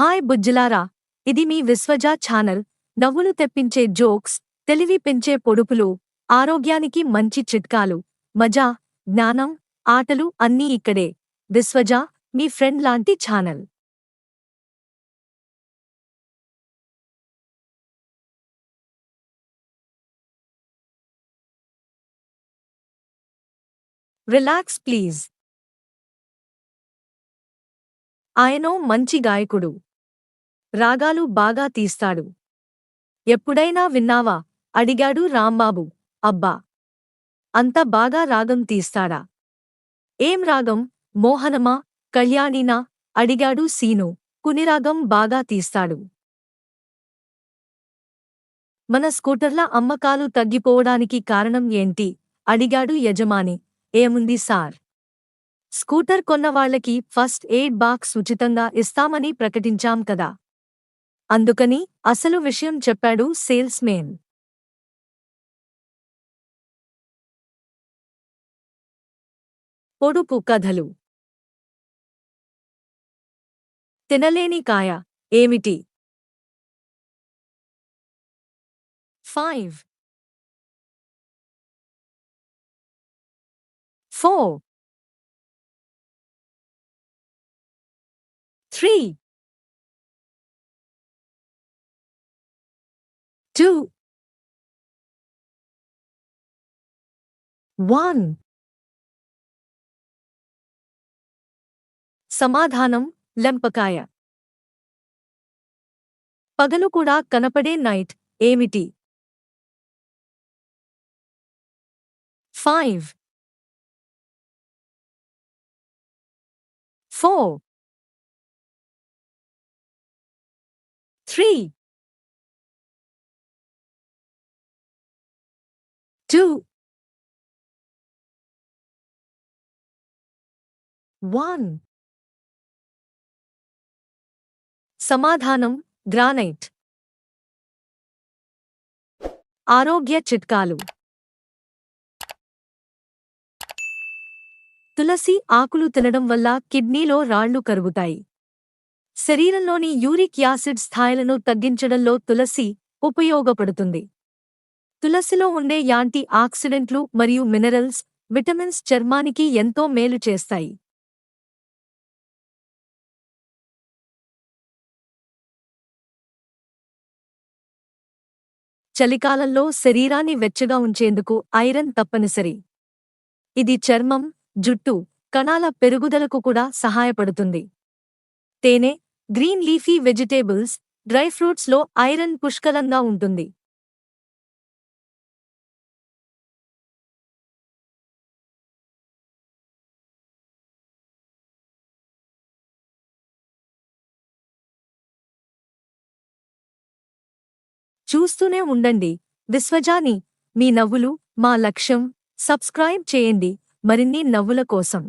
Hi బుజ్జులారా ఇది మీ విశ్వజ channel. నవ్వులు తెప్పించే జోక్స్ తెలివి పెంచే పొడుపులు ఆరోగ్యానికి మంచి చిట్కాలు మజా జ్ఞానం ఆటలు అన్నీ ఇక్కడే. విశ్వజ మీ ఫ్రెండ్ లాంటి ఛానల్. Relax please. ఆయనో మంచి గాయకుడు. రాగాలు బాగా తీస్తాడు. ఎప్పుడైనా విన్నావా? అడిగాడు రాంబాబు. అబ్బా! అంత బాగా రాగం తీస్తాడా? ఏం రాగం? మోహనమా? కళ్యాణినా? అడిగాడు సీను. కునిరాగం బాగా తీస్తాడు. మన స్కూటర్ల అమ్మకాలు తగ్గిపోవడానికి కారణం ఏంటి? అడిగాడు యజమాని. ఏముంది సార్? స్కూటర్ కొన్నవాళ్ళకి ఫస్ట్ ఎయిడ్ బాక్స్ ఉచితంగా ఇస్తామని ప్రకటించాం కదా. అందుకని అసలు విషయం చెప్పాడు సేల్స్ మేన్ పొడుపు కథలు. తినలేని కాయ ఏమిటి? Five. Four. Three. Two, one. సమాధానం లెంపకాయ. పగలు కూడా కనపడే నైట్ ఏమిటి? Five four three two, one. సమాధానం గ్రానైట్. ఆరోగ్య చిట్కాలు. తులసి ఆకులు తినడం వల్ల కిడ్నీలో రాళ్ళు కరుగుతాయి. శరీరంలోని యూరిక్ యాసిడ్ స్థాయిలను తగ్గించడంలో తులసి ఉపయోగపడుతుంది. తులసిలో ఉండే యాంటీ ఆక్సిడెంట్లు మరియు మినరల్స్ విటమిన్స్ చర్మానికి ఎంతో మేలు చేస్తాయి. చలికాలంలో శరీరాన్ని వెచ్చగా ఉంచేందుకు ఐరన్ తప్పనిసరి. ఇది చర్మం జుట్టు కణాల పెరుగుదలకు కూడా సహాయపడుతుంది. తేనె గ్రీన్ లీఫీ వెజిటేబుల్స్ డ్రై ఫ్రూట్స్లో ఐరన్ పుష్కలంగా ఉంటుంది. చూస్తూనే ఉండండి. విశ్వజాని మీ నవ్వులు మా లక్ష్యం సబ్స్క్రైబ్ చేయండి. మరిన్ని నవ్వుల కోసం.